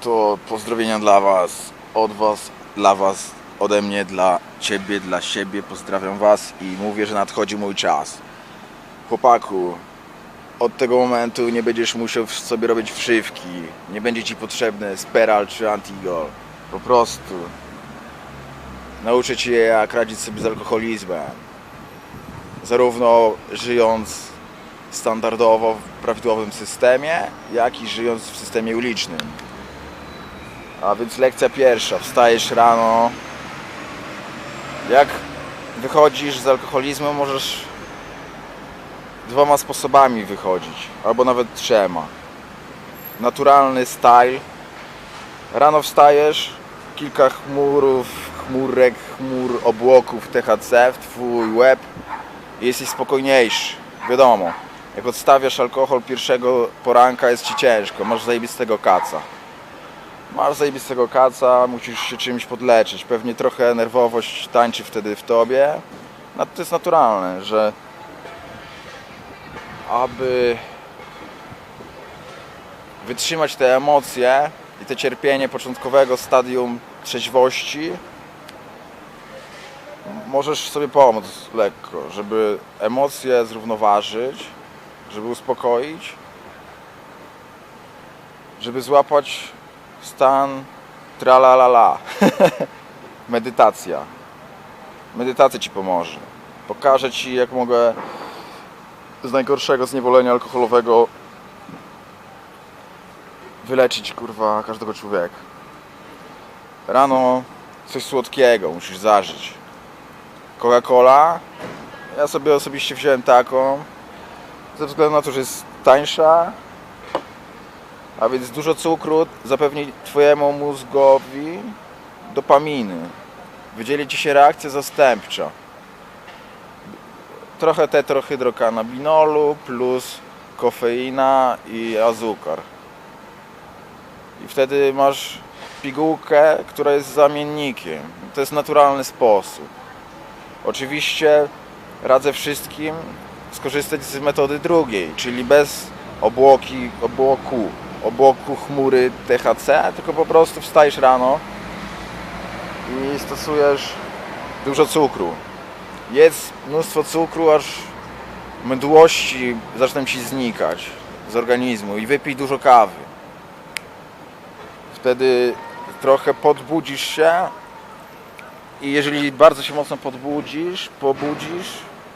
To pozdrowienia dla Was, od Was, dla Was, ode mnie, dla Ciebie, dla siebie. Pozdrawiam Was i mówię, że nadchodzi mój czas. Chłopaku, od tego momentu nie będziesz musiał sobie robić wszywki. Nie będzie Ci potrzebny Speral czy Antigol. Po prostu. Nauczę Cię jak radzić sobie z alkoholizmem. Zarówno żyjąc standardowo w prawidłowym systemie, jak i żyjąc w systemie ulicznym. A więc lekcja pierwsza. Wstajesz rano. Jak wychodzisz z alkoholizmu, możesz dwoma sposobami wychodzić, albo nawet trzema. Naturalny style. Rano wstajesz, kilka chmurów, chmurek, chmur, obłoków THC w twój łeb i jesteś spokojniejszy. Wiadomo, jak odstawiasz alkohol pierwszego poranka jest ci ciężko, masz zajebistego kaca. Masz zajebistego kaca, musisz się czymś podleczyć. Pewnie trochę nerwowość tańczy wtedy w tobie. No to jest naturalne, że aby wytrzymać te emocje i te cierpienie początkowego stadium trzeźwości, możesz sobie pomóc lekko, żeby emocje zrównoważyć, żeby uspokoić, żeby złapać stan tralalala. Medytacja. Medytacja ci pomoże. Pokażę ci, jak mogę z najgorszego zniewolenia alkoholowego wyleczyć kurwa każdego człowieka. Rano coś słodkiego musisz zażyć. Coca-Cola. Ja sobie osobiście wziąłem taką. Ze względu na to, że jest tańsza. A więc dużo cukru zapewni Twojemu mózgowi dopaminy. Wydzieli Ci się reakcja zastępcza. Trochę tetrohydrokanabinolu plus kofeina i azukar. I wtedy masz pigułkę, która jest zamiennikiem. To jest naturalny sposób. Oczywiście radzę wszystkim skorzystać z metody drugiej, czyli bez obłoki, obłoku, obłoku chmury THC, tylko po prostu wstajesz rano i stosujesz dużo cukru. Jest mnóstwo cukru, aż mdłości zaczną ci znikać z organizmu i wypij dużo kawy. Wtedy trochę podbudzisz się i jeżeli bardzo się mocno podbudzisz, pobudzisz,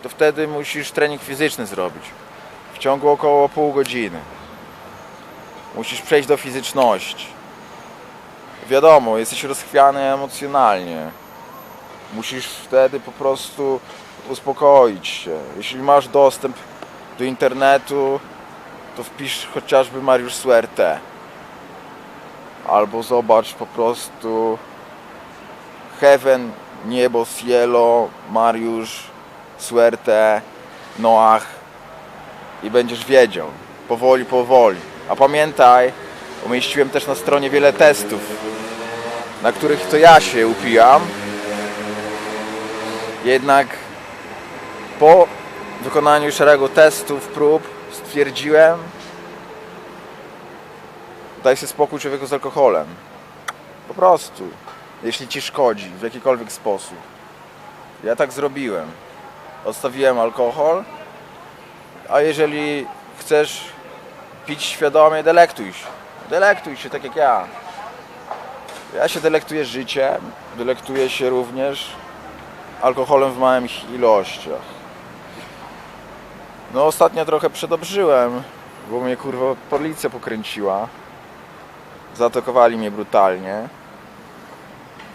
to wtedy musisz trening fizyczny zrobić w ciągu około pół godziny. Musisz przejść do fizyczności. Wiadomo, jesteś rozchwiany emocjonalnie. Musisz wtedy po prostu uspokoić się. Jeśli masz dostęp do internetu, to wpisz chociażby Mariusz Suerte. Albo zobacz po prostu Heaven, Niebo, Cielo, Mariusz, Suerte, Noach i będziesz wiedział. Powoli, powoli. A pamiętaj, umieściłem też na stronie wiele testów, na których to ja się upijam. Jednak po wykonaniu szeregu testów, prób stwierdziłem, daj sobie spokój człowieku z alkoholem. Po prostu. Jeśli ci szkodzi w jakikolwiek sposób. Ja tak zrobiłem. Odstawiłem alkohol, a jeżeli chcesz pić świadomie, delektuj się. Delektuj się tak jak ja. Ja się delektuję życiem, delektuję się również alkoholem w małych ilościach. No ostatnio trochę przedobrzyłem, bo mnie kurwa policja pokręciła. Zaatakowali mnie brutalnie.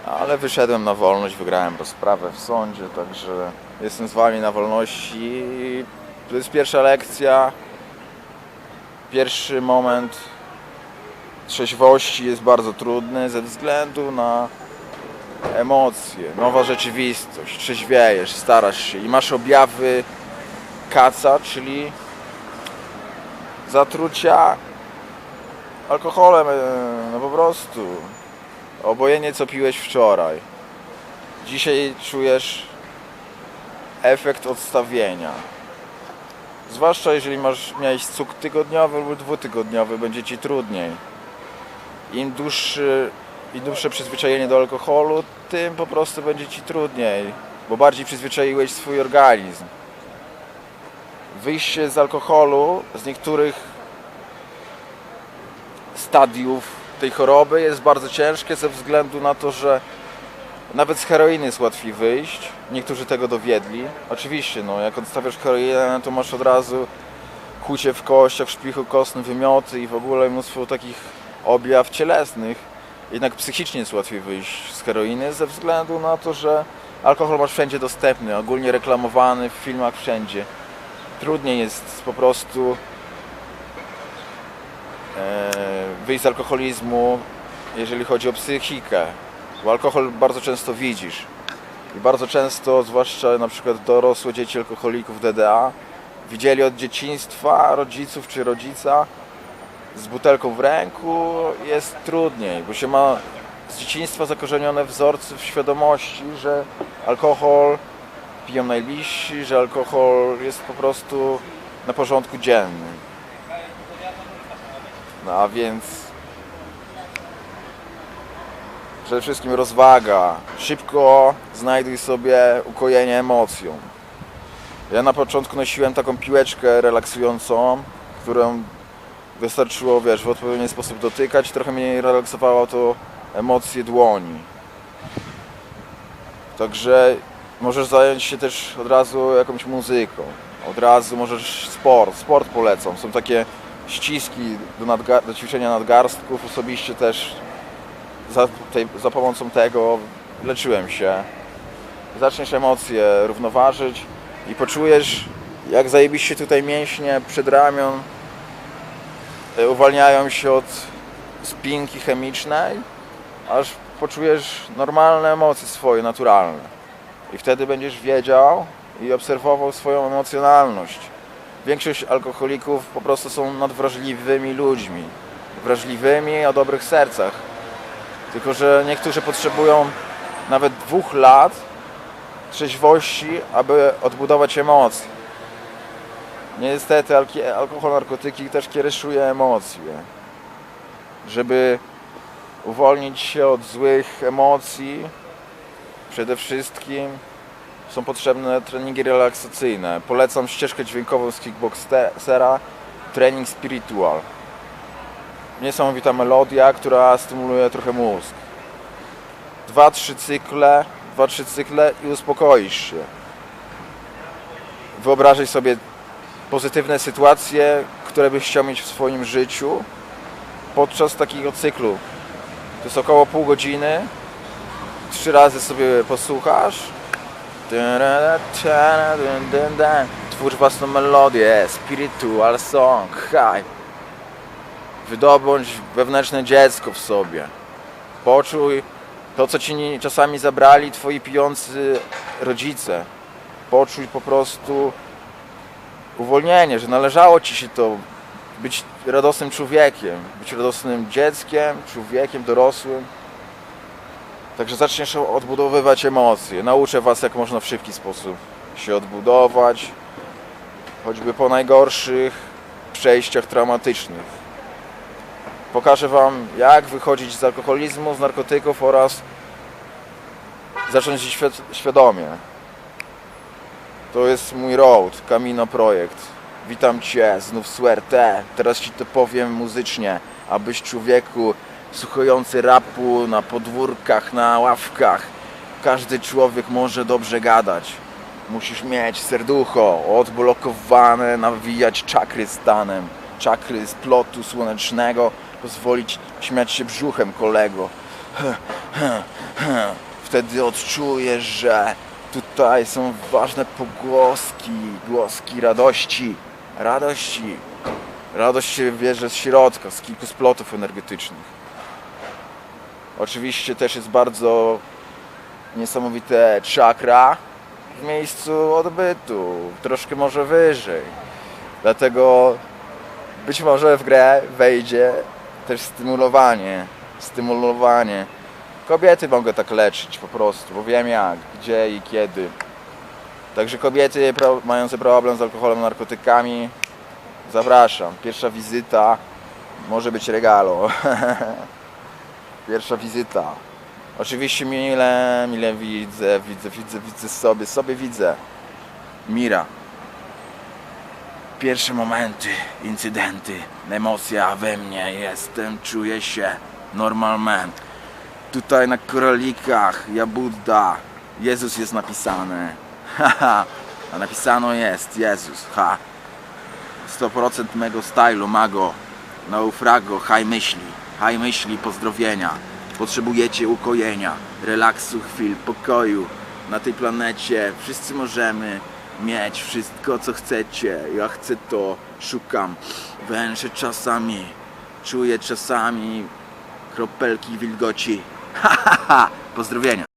Ale wyszedłem na wolność, wygrałem rozprawę w sądzie, także jestem z wami na wolności. To jest pierwsza lekcja. Pierwszy moment trzeźwości jest bardzo trudny ze względu na emocje, nowa rzeczywistość, trzeźwiejesz, starasz się i masz objawy kaca, czyli zatrucia alkoholem, e, no po prostu. Obojętnie co piłeś wczoraj. Dzisiaj czujesz efekt odstawienia. Zwłaszcza jeżeli masz, miałeś cuk tygodniowy lub dwutygodniowy, będzie ci trudniej. Im dłuższy, im dłuższe przyzwyczajenie do alkoholu, tym po prostu będzie ci trudniej, bo bardziej przyzwyczaiłeś swój organizm. Wyjście z alkoholu, z niektórych stadiów tej choroby jest bardzo ciężkie ze względu na to, że nawet z heroiny jest łatwiej wyjść. Niektórzy tego dowiedli. Oczywiście, no, jak odstawiasz heroinę, to masz od razu kucie w kościach, w szpichu kostnym, wymioty i w ogóle mnóstwo takich objaw cielesnych. Jednak psychicznie jest łatwiej wyjść z heroiny ze względu na to, że alkohol masz wszędzie dostępny, ogólnie reklamowany w filmach wszędzie. Trudniej jest po prostu e, wyjść z alkoholizmu, jeżeli chodzi o psychikę. Bo alkohol bardzo często widzisz. I bardzo często, zwłaszcza na przykład dorosłe dzieci alkoholików DDA, widzieli od dzieciństwa rodziców czy rodzica z butelką w ręku. Jest trudniej, bo się ma z dzieciństwa zakorzenione wzorce w świadomości, że alkohol piją najbliżsi, że alkohol jest po prostu na porządku dziennym. No a więc przede wszystkim rozwaga. Szybko znajduj sobie ukojenie emocją. Ja na początku nosiłem taką piłeczkę relaksującą, którą wystarczyło, wiesz, w odpowiedni sposób dotykać. Trochę mnie relaksowało to emocje dłoni. Także możesz zająć się też od razu jakąś muzyką. Od razu możesz sport. Sport polecam. Są takie ściski do, nadga- do ćwiczenia nadgarstków. Osobiście też za, tej, za pomocą tego leczyłem się. Zaczniesz emocje równoważyć i poczujesz, jak zajebiście tutaj mięśnie przedramion e, uwalniają się od spinki chemicznej, aż poczujesz normalne emocje swoje, naturalne. I wtedy będziesz wiedział i obserwował swoją emocjonalność. Większość alkoholików po prostu są nadwrażliwymi ludźmi. Wrażliwymi o dobrych sercach. Tylko, że niektórzy potrzebują nawet dwóch lat trzeźwości, aby odbudować emocje. Niestety alkohol, narkotyki też kieryszuje emocje. Żeby uwolnić się od złych emocji, przede wszystkim są potrzebne treningi relaksacyjne. Polecam ścieżkę dźwiękową z kickboxera, trening spiritual. Niesamowita melodia, która stymuluje trochę mózg. Dwa, trzy cykle, dwa, trzy cykle i uspokoisz się. Wyobrażaj sobie pozytywne sytuacje, które byś chciał mieć w swoim życiu podczas takiego cyklu. To jest około pół godziny. Trzy razy sobie posłuchasz. Twórz własną melodię, spiritual song, high. Wydobądź wewnętrzne dziecko w sobie. Poczuj to, co ci czasami zabrali twoi pijący rodzice. Poczuj po prostu uwolnienie, że należało ci się to być radosnym człowiekiem, być radosnym dzieckiem, człowiekiem dorosłym. Także zaczniesz odbudowywać emocje. Nauczę Was, jak można w szybki sposób się odbudować, choćby po najgorszych przejściach traumatycznych. Pokażę Wam, jak wychodzić z alkoholizmu, z narkotyków oraz zacząć żyć świad- świadomie. To jest mój road, Camino Projekt. Witam Cię znów z URT. Teraz Ci to powiem muzycznie, abyś człowieku słuchający rapu na podwórkach, na ławkach. Każdy człowiek może dobrze gadać. Musisz mieć serducho odblokowane, nawijać czakry stanem. Czakry z plotu słonecznego, pozwolić śmiać się brzuchem kolego. Wtedy odczujesz, że tutaj są ważne pogłoski, głoski radości. Radości. Radość się bierze z środka, z kilku splotów energetycznych. Oczywiście też jest bardzo niesamowite czakra w miejscu odbytu, troszkę może wyżej. Dlatego być może w grę wejdzie też stymulowanie. Stymulowanie. Kobiety mogę tak leczyć po prostu, bo wiem jak, gdzie i kiedy. Także kobiety pro, mające problem z alkoholem, narkotykami, zapraszam. Pierwsza wizyta może być regalo. Pierwsza wizyta. Oczywiście mile, mile widzę, widzę, widzę, widzę sobie, sobie widzę. Mira. Pierwsze momenty, incydenty, emocja we mnie, jestem, czuję się normal man. Tutaj na królikach, ja Buddha, Jezus jest napisane. Haha, a napisano jest Jezus, ha. 100% mego stylu, mago, naufrago, haj myśli, haj myśli, pozdrowienia. Potrzebujecie ukojenia, relaksu, chwil, pokoju. Na tej planecie wszyscy możemy mieć wszystko, co chcecie. Ja chcę to, szukam, węszę czasami, czuję czasami kropelki wilgoci. Ha, ha, ha, pozdrowienia.